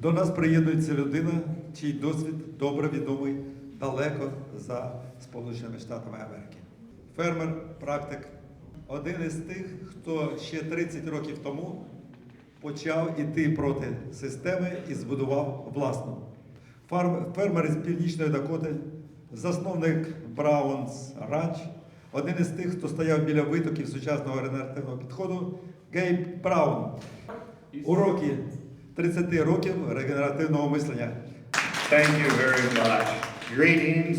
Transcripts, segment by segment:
До нас приєднується людина, чий досвід добре відомий далеко за Сполученими Штатами Америки. Фермер, практик, один із тих, хто ще 30 років тому почав іти проти системи і збудував власну. Фермер із Північної Дакоти, засновник Браунс Ранч, один із тих, хто стояв біля витоків сучасного регенеративного підходу, Гейб Браун. Уроки 30 років регенеративного мислення. Thank you very much. Greetings.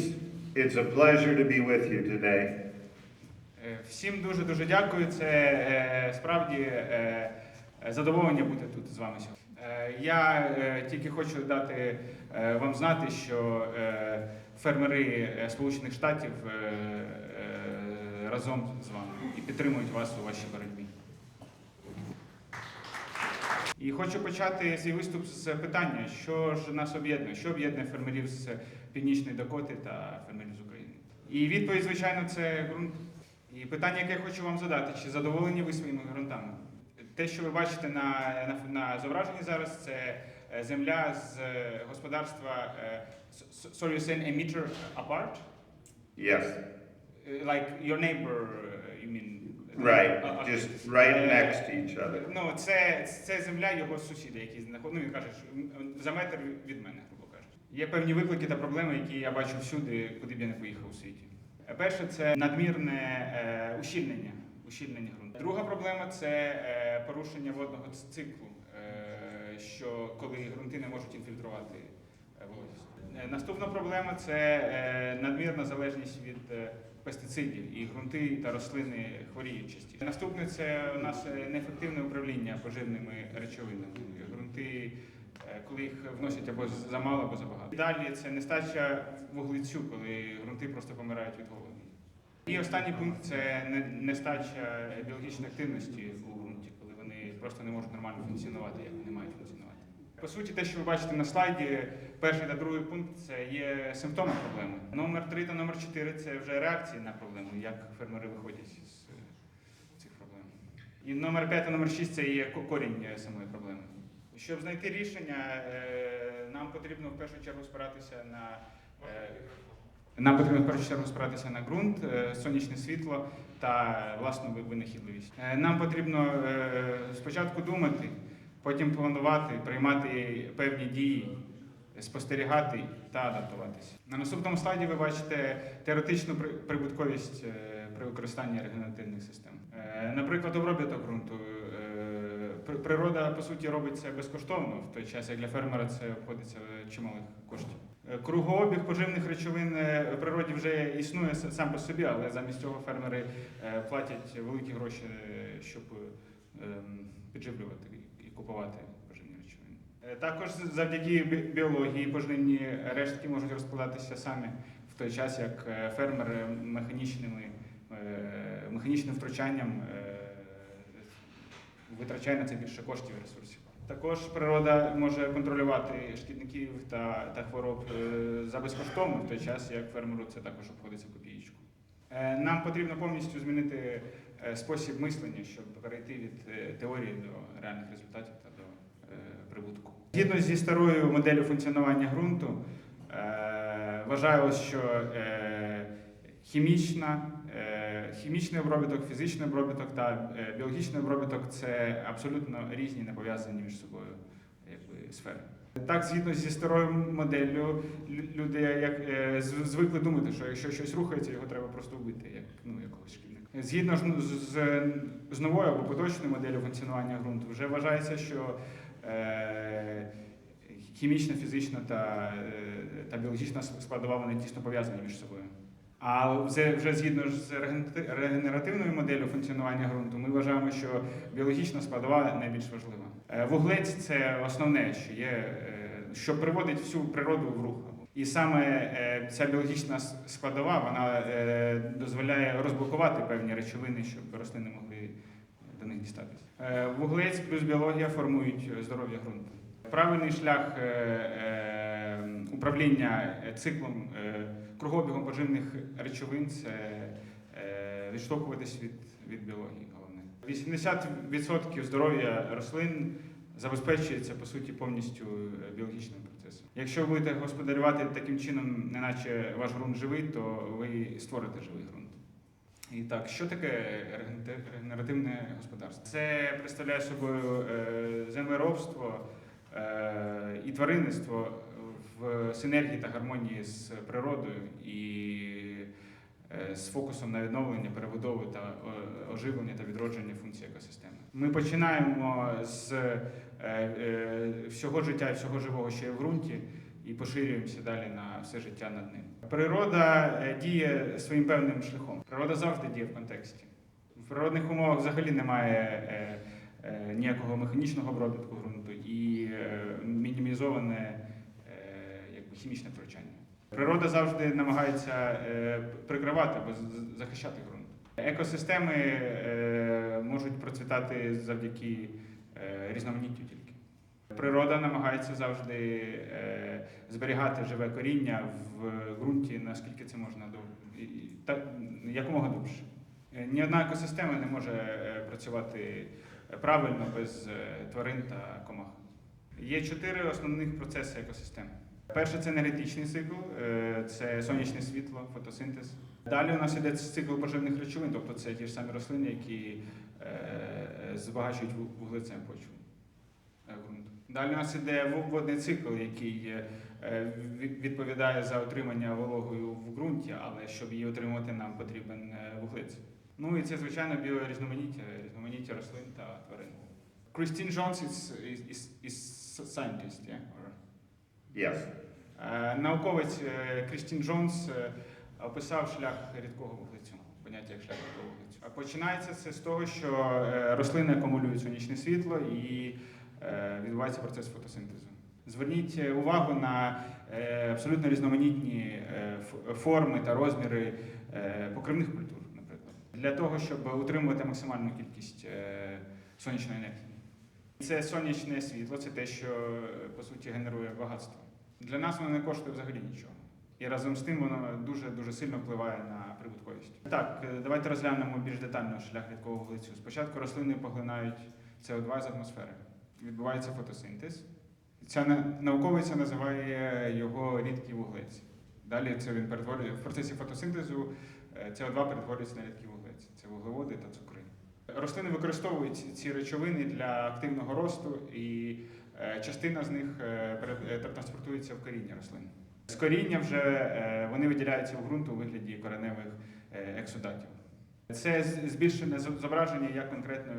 It's a pleasure to be with you today. Е, Всім дуже дуже дякую. Це е, справді е, задоволення бути тут з вами сьогодні. Я тільки хочу дати вам знати, що фермери Сполучених Штатів разом з вами і підтримують вас у вашій боротьбі. І хочу почати свій виступ з питання, що ж нас об'єднує, що об'єднує фермерів з Північної Дакоти та фермерів з України. І відповідь, звичайно, це ґрунт. І питання, яке я хочу вам задати, чи задоволені ви своїми ґрунтами? Те, що ви бачите на, на, на зображенні зараз, це е, земля з е, господарства е, sorry, you saying a meter apart? Yes. Like your neighbor, you mean? Right. Uh, okay. Just right next to each other. Ну, це, це земля його сусіда, який знаходиться. Ну, він каже, що м, за метр від мене, грубо кажучи. Є певні виклики та проблеми, які я бачу всюди, куди б я не поїхав у світі. Е, Перше це надмірне е, ущільнення, ущільнення ґрунту. Друга проблема це е, порушення водного ц- циклу, е, що коли ґрунти не можуть інфільтрувати е, вологість. Е, Наступна проблема це е, надмірна залежність від е, пестицидів і ґрунти та рослини хворіють частіше. Наступне це у нас е, неефективне управління поживними речовинами. Ґрунти, е, коли їх вносять або замало, або забагато. Далі це нестача вуглецю, коли ґрунти просто помирають від голоду. І останній пункт це нестача біологічної активності у ґрунті, коли вони просто не можуть нормально функціонувати, як вони мають функціонувати. По суті, те, що ви бачите на слайді, перший та другий пункт це є симптоми проблеми. Номер 3 та номер 4 це вже реакції на проблему, як фермери виходять з цих проблем. І номер 5 та номер 6 це є корінь е, самої проблеми. Щоб знайти рішення, е, нам потрібно в першу чергу спиратися на е, нам потрібно в першу чергу спиратися на ґрунт, сонячне світло та власну винахідливість. Нам потрібно спочатку думати, потім планувати, приймати певні дії, спостерігати та адаптуватися. На наступному слайді ви бачите теоретичну прибутковість е, при використанні регенеративних систем. Е, Наприклад, обробіток ґрунту. Е, Природа по суті робить це безкоштовно, в той час як для фермера це обходиться чималих коштів. Кругообіг поживних речовин в природі вже існує сам по собі, але замість цього фермери платять великі гроші, щоб ем, підживлювати купувати поживні речовини. Е, Також завдяки біології поживні рештки можуть розкладатися самі в той час, як е, фермер е, механічними, е, механічним втручанням витрачає на це більше коштів і ресурсів. Також природа може контролювати шкідників та, та хвороб за безкоштовно в той час, як фермеру це також обходиться копієчку. Нам потрібно повністю змінити спосіб мислення, щоб перейти від е, теорії до реальних результатів та до е, прибутку. Згідно зі старою моделлю функціонування ґрунту, е, вважалось, що е, хімічна, е, хімічний обробіток, фізичний обробіток та е, біологічний обробіток це абсолютно різні, не пов'язані між собою якби, сфери. Так, згідно зі старою моделлю, люди як, е, звикли думати, що якщо щось рухається, його треба просто вбити, як ну, якогось. Згідно з, з, з новою або поточною моделлю функціонування ґрунту, вже вважається, що е, хімічна, фізична та, е, та біологічна складова вони тісно пов'язані між собою. А вже, вже згідно з регенеративною моделлю функціонування ґрунту, ми вважаємо, що біологічна складова найбільш важлива. Е, Вуглець це основне, що є, е, що приводить всю природу в рух. І саме е, ця біологічна складова вона е, дозволяє розблокувати певні речовини, щоб рослини могли до них дістатися. Е, Вуглець плюс біологія формують е, здоров'я ґрунту. Правильний шлях е, е, управління е, циклом е, кругообігом поживних речовин це е, відштовхуватись від, від біології. Головне 80% здоров'я рослин забезпечується по суті повністю е, біологічним процесом. Якщо ви будете господарювати таким чином, неначе ваш ґрунт живий, то ви створите живий ґрунт. І так, що таке регенеративне господарство? Це представляє собою е, землеробство е, і тваринництво в синергії та гармонії з природою і з фокусом на відновлення, перебудову та е, оживлення та відродження функцій екосистеми. Ми починаємо з е, е, всього життя і всього живого, що є в ґрунті, і поширюємося далі на все життя над ним. Природа е, діє своїм певним шляхом. Природа завжди діє в контексті. В природних умовах взагалі немає е, е, ніякого механічного обробітку ґрунту і е, мінімізоване е, якби, хімічне втручання. Природа завжди намагається е, прикривати або захищати ґрунт. Екосистеми е, можуть процвітати завдяки е, різноманіттю тільки. Природа намагається завжди зберігати живе коріння в ґрунті, наскільки це можна якомога довше. Ні одна екосистема не може працювати правильно без тварин та комах. Є чотири основних процеси екосистеми. Перше це енергетичний цикл, е, це сонячне світло, фотосинтез. Далі у нас іде цикл поживних речовин, тобто це ті ж самі рослини, які е, збагачують вуглецем почву е, ґрунту. Далі у нас іде водний цикл, який відповідає за отримання вологою в ґрунті, але щоб її отримувати, нам потрібен вуглець. Ну і це, звичайно, біорізноманіття, різноманіття рослин та тварин. Крістін Джонс is, is scientist, yeah? Yes. Е, Науковець е, Крістін Джонс е, описав шлях рідкого вуглецю, поняття як шлях рідкого вуглецю. А починається це з того, що рослини акумулюють сонячне світло і відбувається процес фотосинтезу. Зверніть увагу на абсолютно різноманітні форми та розміри покривних культур, наприклад, для того, щоб утримувати максимальну кількість сонячної енергії. Це сонячне світло, це те, що е, по суті генерує багатство. Для нас воно не коштує взагалі нічого. І разом з тим воно дуже дуже сильно впливає на прибутковість. Так, е, давайте розглянемо більш детально шлях рідкого вуглецю. Спочатку рослини поглинають СО2 з атмосфери. Відбувається фотосинтез. Ця науковиця називає його рідкий вуглець. Далі це він перетворює в процесі фотосинтезу е, СО2 перетворюється на рідкий вуглець. Це вуглеводи та цукри. Рослини використовують ці- речовини для активного росту, і е, частина з них е, е, транспортується в коріння рослин. З коріння вже вони виділяються в ґрунт у вигляді кореневих ексудатів. Це збільшене зображення, як конкретно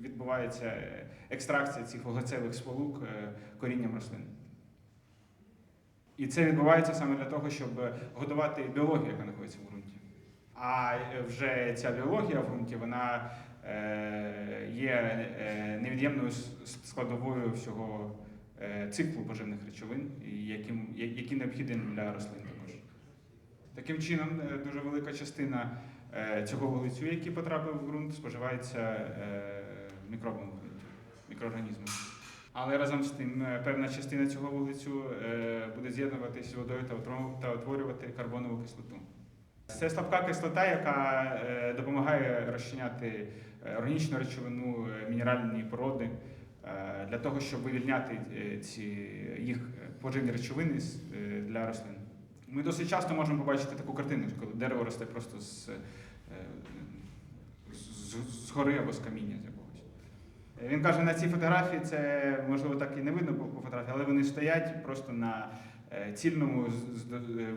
відбувається екстракція цих вуглецевих сполук корінням рослин. І це відбувається саме для того, щоб годувати біологію, яка знаходиться в ґрунті. А вже ця біологія в ґрунті, вона є е, невід'ємною складовою всього е, циклу поживних речовин, які необхідні для рослин також. Таким чином, е, дуже велика частина е, цього вуглецю, який потрапив в ґрунт, споживається е, мікробами в. Але разом з тим е, певна частина цього вуглецю е, буде з'єднуватися з водою та утворювати карбонову кислоту. Це слабка кислота, яка е, допомагає розчиняти е, органічну речовину, е, мінеральні породи е, для того, щоб вивільняти е, ці їх е, поживні речовини е, для рослин. Ми досить часто можемо побачити таку картину, коли дерево росте просто з, е, з, з гори або з каміння з якогось. Е, Він каже, на цій фотографії це можливо так і не видно по, фотографії, але вони стоять просто на е, цільному е,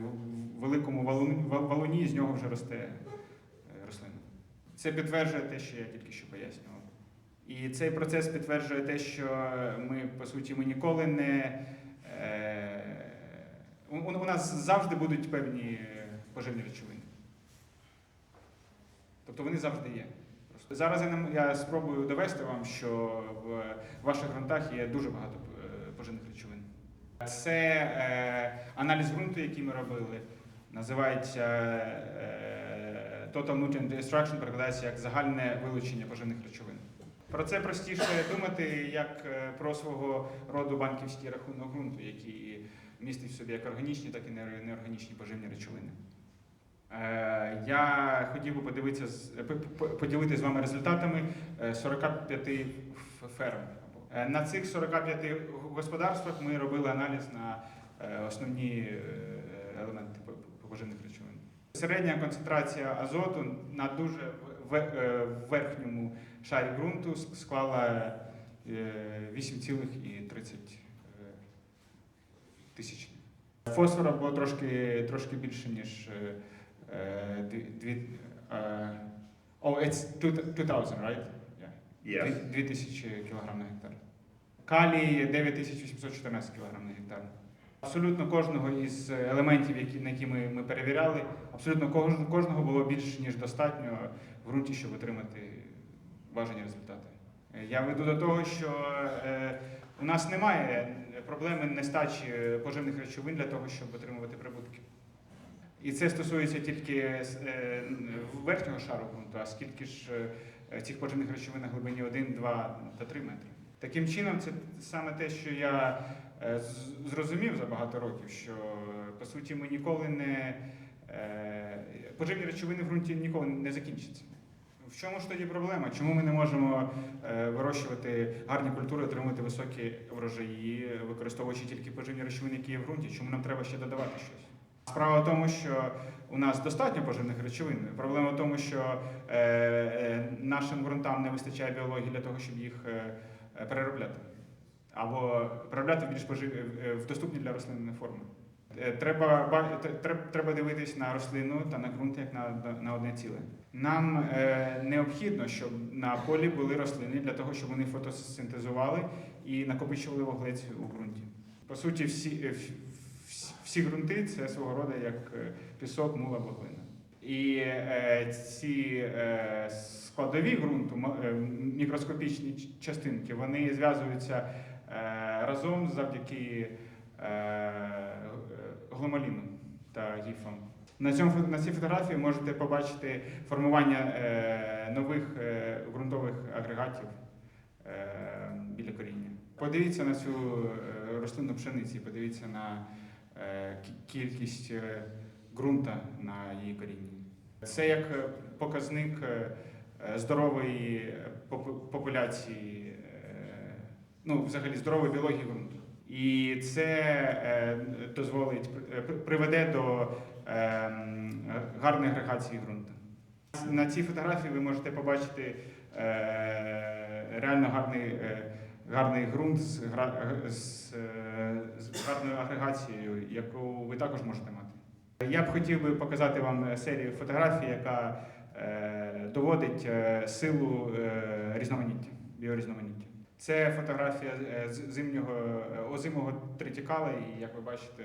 великому валуні, валуні, і з нього вже росте е. Це підтверджує те, що я тільки що пояснював. І цей процес підтверджує те, що ми, по суті, ми ніколи не. Е, у, у нас завжди будуть певні е, поживні речовини. Тобто вони завжди є. Просто зараз я, я спробую довести вам, що в ваших ґрунтах є дуже багато е, поживних речовин. Це е, аналіз ґрунту, який ми робили, називається е, Total Nutrient Destruction, перекладається як загальне вилучення поживних речовин. Про це простіше думати як е, про свого роду банківський рахунок ґрунту, який містить в собі як органічні, так і неорганічні поживні речовини. Е, Я хотів би подивитися, п- поділитися з вами результатами е, 45 ферм. Е, На цих 45 господарствах ми робили аналіз на е, основні е, елементи по- по- поживних речовин. Середня концентрація азоту на дуже е, верхньому шарі ґрунту склала е, 8,30 тисяч. Фосфора було трошки, трошки більше, ніж е, е, дві, дві, е, oh, it's two- 2000, right? Yes. 2000 кг на гектар. Калій 9814 кг на гектар. Абсолютно кожного із елементів, які, на які ми, ми перевіряли, абсолютно кож- кожного було більше, ніж достатньо в ґрунті, щоб отримати бажані результати. Е, Я веду до того, що е, у нас немає проблеми нестачі поживних речовин для того, щоб отримувати прибутки. І це стосується тільки е, верхнього шару ґрунту, а скільки ж е, цих поживних речовин на глибині 1, 2 та 3 метри. Таким чином, це саме те, що я зрозумів за багато років, що е, по суті ми ніколи не е, поживні речовини в ґрунті ніколи не закінчаться. В чому ж тоді проблема? Чому ми не можемо е, вирощувати гарні культури, отримувати високі врожаї, використовуючи тільки поживні речовини, які є в ґрунті? Чому нам треба ще додавати щось? Справа в тому, що у нас достатньо поживних речовин. Проблема в тому, що е, е, нашим ґрунтам не вистачає біології для того, щоб їх е, е, переробляти. Або переробляти більш пожив... е, в доступні для рослини форми. Е, Треба, ба- треба дивитись на рослину та на ґрунт як на, на одне ціле. Нам е, необхідно, щоб на полі були рослини для того, щоб вони фотосинтезували і накопичували вуглець у ґрунті. По суті, всі, е, всі, ґрунти це свого роду як е, пісок, мула, глина. І е, ці е, складові ґрунту, е, мікроскопічні частинки, вони зв'язуються е, разом завдяки е, гломаліну та гіфам. На, цьому, на цій фотографії можете побачити формування е, нових е, ґрунтових агрегатів е, біля коріння. Подивіться на цю е, рослинну пшениці, подивіться на е, кількість е, ґрунта на її корінні. Це як е, показник е, е, здорової е, популяції, е, ну, взагалі здорової біології ґрунту. І це е, дозволить е, при- приведе до е, гарної агрегації ґрунту. На цій фотографії ви можете побачити реально гарний, гарний ґрунт з, з, з гарною агрегацією, яку ви також можете мати. Я б хотів би показати вам серію фотографій, яка доводить силу різноманіття, біорізноманіття. Це фотографія е, зимнього е, озимого тритікала, і як ви бачите,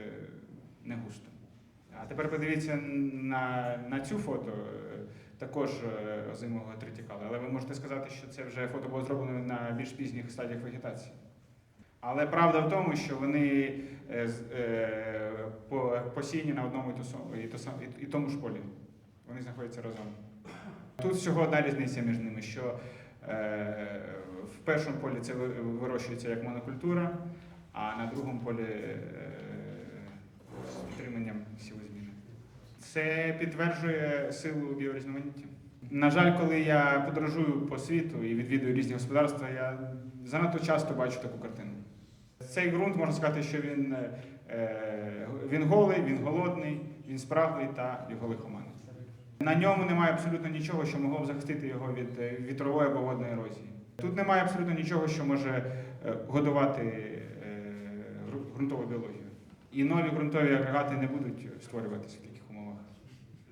не густо. А тепер подивіться на, на цю фото, е, також озимого тритікала. Але ви можете сказати, що це вже фото було зроблено на більш пізніх стадіях вегетації. Але правда в тому, що вони посіяні на одному і, тому ж полі. Вони знаходяться разом. Тут всього одна різниця між ними, що в першому полі це вирощується як монокультура, а на другому полі е, з підтриманням сівозміни. Це підтверджує силу біорізноманіття. На жаль, коли я подорожую по світу і відвідую різні господарства, я занадто часто бачу таку картину. Цей ґрунт можна сказати, що він, е, він голий, він голодний, він спраглий та його лихоманить. На ньому немає абсолютно нічого, що могло б захистити його від е, вітрової або водної ерозії. Тут немає абсолютно нічого, що може е, годувати е, ґрунтову біологію. І нові ґрунтові агрегати не будуть створюватися в таких умовах.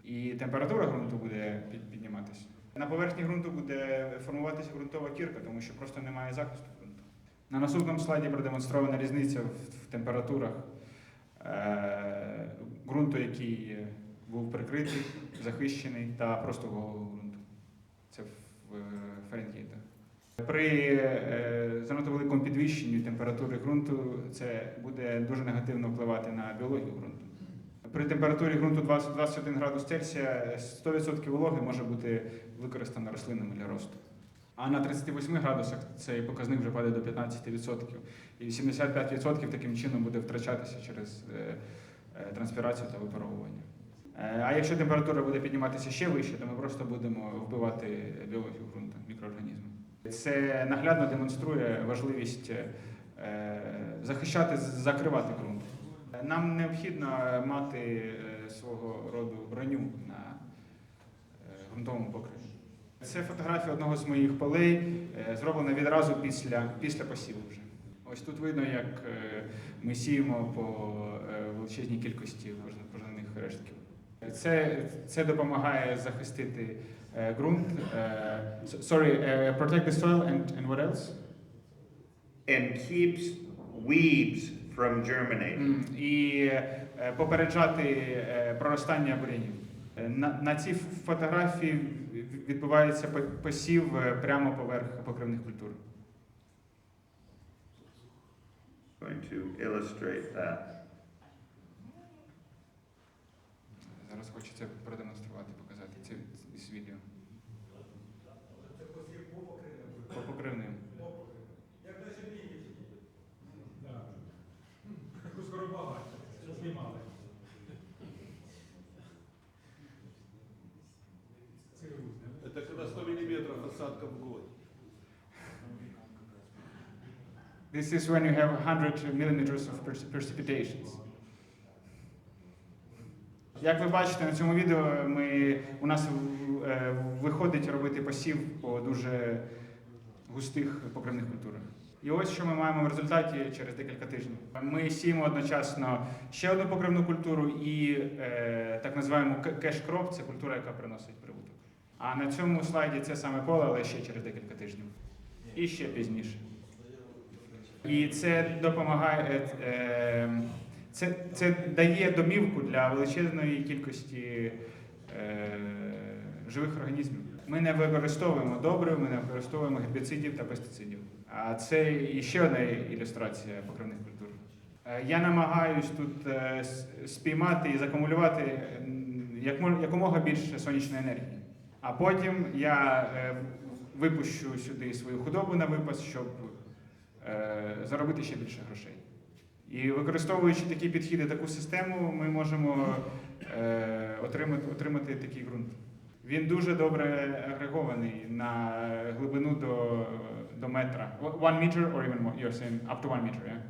І температура ґрунту буде підніматися. На поверхні ґрунту буде формуватися ґрунтова кірка, тому що просто немає захисту ґрунту. На наступному слайді продемонстрована різниця в, температурах ґрунту, який був прикритий, захищений, та просто голого ґрунту. Це в е, Фаренгейтах. При е, занадто великому підвищенні температури ґрунту це буде дуже негативно впливати на біологію ґрунту. При температурі ґрунту 20 21 градус Цельсія 100% вологи може бути використано рослинами для росту. А на 38 градусах цей показник вже падає до 15%. І 85% таким чином буде втрачатися через е, транспірацію та випаровування. Е, А якщо температура буде підніматися ще вище, то ми просто будемо вбивати біологію ґрунту, мікроорганізми. Це наглядно демонструє важливість е, захищати, закривати ґрунт. Нам необхідно мати е, свого роду броню на ґрунтовому покриві. Це фотографія одного з моїх полей, зроблена відразу після, після посіву вже. Ось тут видно, як ми сіємо по величезній кількості пожежних рештків. Це, це допомагає захистити е, ґрунт. е, sorry, е, protect the soil and, and what else? And keeps weeds from germinating. І попереджати проростання бур'янів. Е, На, на цій фотографії відбувається посів прямо поверх покривних культур. Going to illustrate that. Зараз хочеться продемонструвати, показати це з відео. По покривним. Это когда 100 миллиметров осадка в год. This is when you have 100 millimeters of preci- precipitations. Як ви бачите на цьому відео, ми, у нас е, виходить робити посів по дуже густих покривних культурах. І ось що ми маємо в результаті через декілька тижнів. Ми сіємо одночасно ще одну покривну культуру і е, так називаємо кеш-кроп, це культура, яка приносить прибуток. А на цьому слайді це саме поле, але ще через декілька тижнів. І ще пізніше. І це допомагає, е, е, це, це дає домівку для величезної кількості е, живих організмів. Ми не використовуємо добрив, ми не використовуємо гербіцидів та пестицидів. А це іще одна ілюстрація покривних культур. Е, Я намагаюсь тут е, спіймати і закумулювати якомога більше сонячної енергії. А потім я е, випущу сюди свою худобу на випас, щоб заробити ще більше грошей. І використовуючи такі підхіди, таку систему, ми можемо е, отримати, отримати такий ґрунт. Він дуже добре агрегований на глибину до, до метра. One meter or even more, you're saying up to one meter, yeah?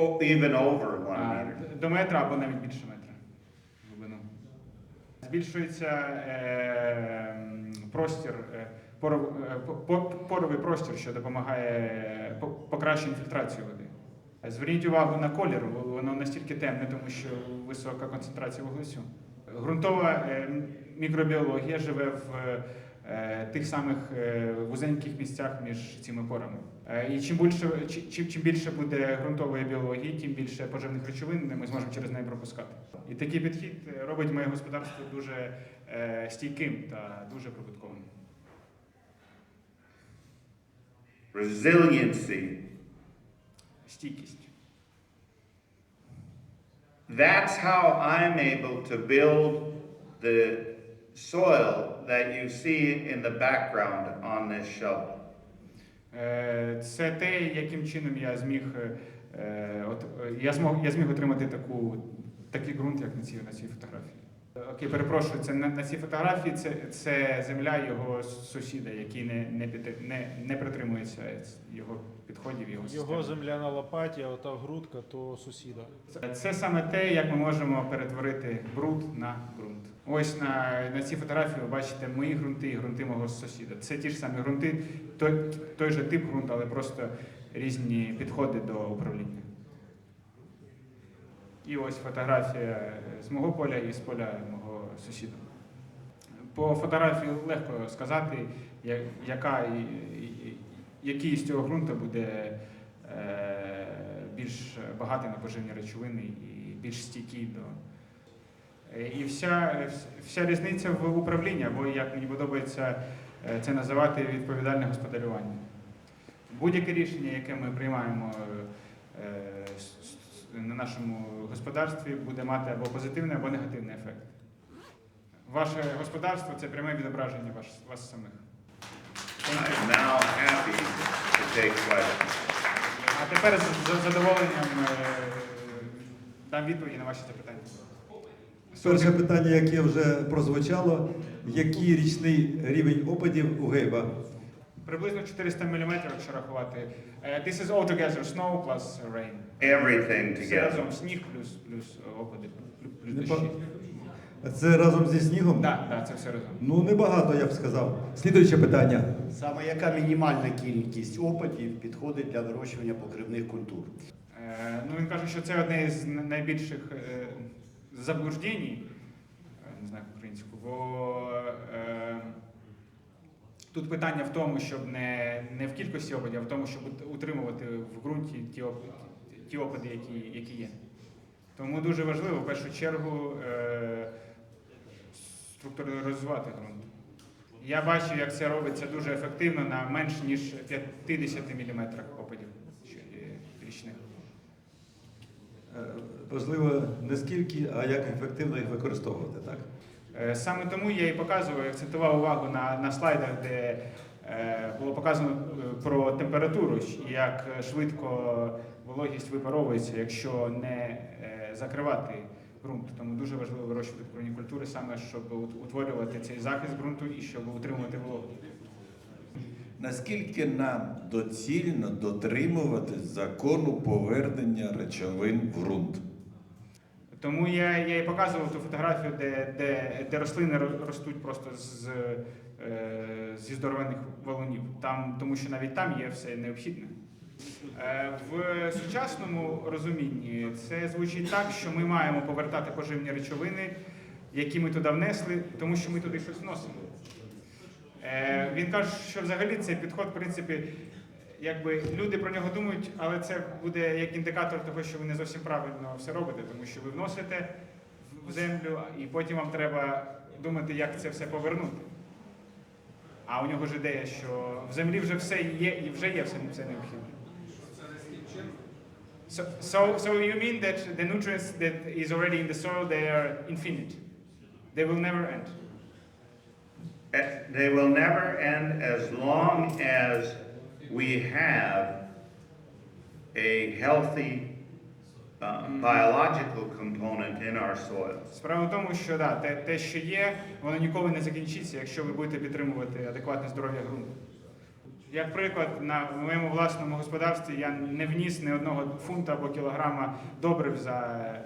Oh, even over one meter. До метра або навіть більше метра глибину. Збільшується е, простір, е, е, по- по- поровий простір, що допомагає по- покращити інфільтрацію води. Зверніть увагу на колір, воно настільки темне, тому що висока концентрація вуглецю. Ґрунтова е, мікробіологія живе в е, тих самих е, вузеньких місцях між цими порами. Е, І чим більше, чим, більше буде ґрунтової біології, тим більше поживних речовин ми зможемо через неї пропускати. І такий підхід е, робить моє господарство дуже е, стійким та дуже прибутковим. Resiliency. Стійкість. That's how I'm able to build the soil that you see in the background on this shovel. Е, Це те, яким чином я зміг, е, е, я змог, я зміг отримати таку, такий ґрунт, як на цій, на цій фотографії. Окей, перепрошую, це на, на цій фотографії це, це земля його сусіда, який не, не, під- не, не притримується його підходів, його системи. Його земля на лопаті, а ота грудка то сусіда. Це- Це саме те, як ми можемо перетворити бруд на ґрунт. Ось на, на цій фотографії ви бачите мої ґрунти і ґрунти мого сусіда. Це ті ж самі ґрунти, той, той же тип ґрунту, але просто різні підходи до управління. І ось фотографія з мого поля і з поля мого сусіда. По фотографії легко сказати, яка, який з цього ґрунту буде е, більш багатий на поживні речовини і більш стійкий до. Е, І вся, вся різниця в управлінні, або як мені подобається е, це називати відповідальне господарювання. Будь-яке рішення, яке ми приймаємо на нашому господарстві, буде мати або позитивний, або негативний ефект. Ваше господарство це пряме відображення ваш, вас самих. Now happy to take. А тепер з з задоволенням е, дам відповіді на ваші запитання. Перше питання, яке вже прозвучало, який річний рівень опадів у Гейба? Приблизно 400 мм, якщо рахувати. Е, This is all together snow plus rain. Everything Все together. разом сніг плюс, плюс опади, плюс, плюс Не дощі. Це разом зі снігом? Так, так, це все разом. Ну, небагато, я б сказав. Слідуюче питання. Саме яка мінімальна кількість опадів підходить для вирощування покривних культур? Е, Ну, він каже, що це одне з найбільших е, заблуждень, е, не знаю як українську, бо е, тут питання в тому, щоб не, не в кількості опадів, а в тому, щоб утримувати в ґрунті ті, оп- ті опади, які, які є. Тому дуже важливо в першу чергу е, структуризувати ґрунт. Я бачу, як це робиться дуже ефективно на менш ніж 50 мм опадів річних. Е, Важливо не скільки, а як ефективно їх використовувати, так? Е, Саме тому я і показував, акцентував увагу на, на слайдах, де е, було показано е, про температуру, як швидко вологість випаровується, якщо не е, закривати ґрунт. Тому дуже важливо вирощувати покривні культури саме, щоб утворювати цей захист ґрунту і щоб утримувати вологу. Наскільки нам доцільно дотримувати закону повернення речовин в ґрунт? Тому я, я і показував ту фотографію, де, де, де рослини ростуть просто з, е, зі здоровенних валунів. Там, тому що навіть там є все необхідне. Е, В сучасному розумінні це звучить так, що ми маємо повертати поживні речовини, які ми туди внесли, тому що ми туди щось вносимо. Е, Він каже, що взагалі цей підход, в принципі, якби люди про нього думають, але це буде як індикатор того, що ви не зовсім правильно все робите, тому що ви вносите в землю, і потім вам треба думати, як це все повернути. А у нього ж ідея, що в землі вже все є і вже є все, необхідне. So, so, so you mean that the nutrients that is already in the soil, they are infinite. They will never end. Uh, They will never end as long as we have a healthy uh, biological component in our soil. Справа в тому, що да, те, те, що є, воно ніколи не закінчиться, якщо ви будете підтримувати адекватне здоров'я ґрунту. Як приклад, на моєму власному господарстві я не вніс ні одного фунта або кілограма добрив за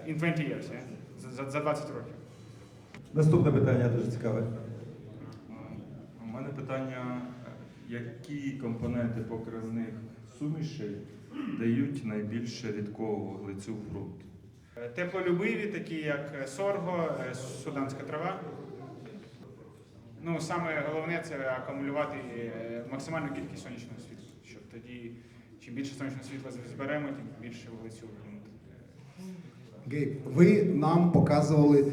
in 20 years, yeah? за, за, за 20 років. Наступне питання дуже цікаве. У мене питання, які компоненти покривних сумішей дають найбільше рідкого вуглецю в ґрунт? Теплолюбиві, такі як е, сорго, е, суданська трава. Ну, саме головне це акумулювати е, максимальну кількість сонячного світла, щоб тоді, чим більше сонячного світла зберемо, тим більше вуглецю в ґрунт. Гейб, ви нам показували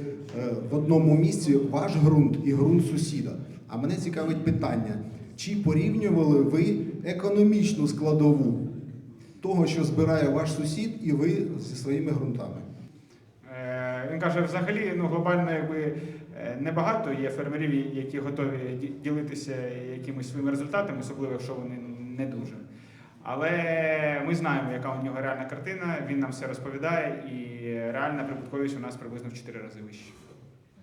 в одному місці ваш ґрунт і ґрунт сусіда. А мене цікавить питання: чи порівнювали ви економічну складову того, що збирає ваш сусід, і ви зі своїми ґрунтами? Е, Він каже, взагалі ну, глобально якби е, небагато є фермерів, які готові ділитися якимись своїми результатами, особливо якщо вони не дуже. Але ми знаємо, яка у нього реальна картина, він нам все розповідає, і реальна прибутковість у нас приблизно в 4 рази вища.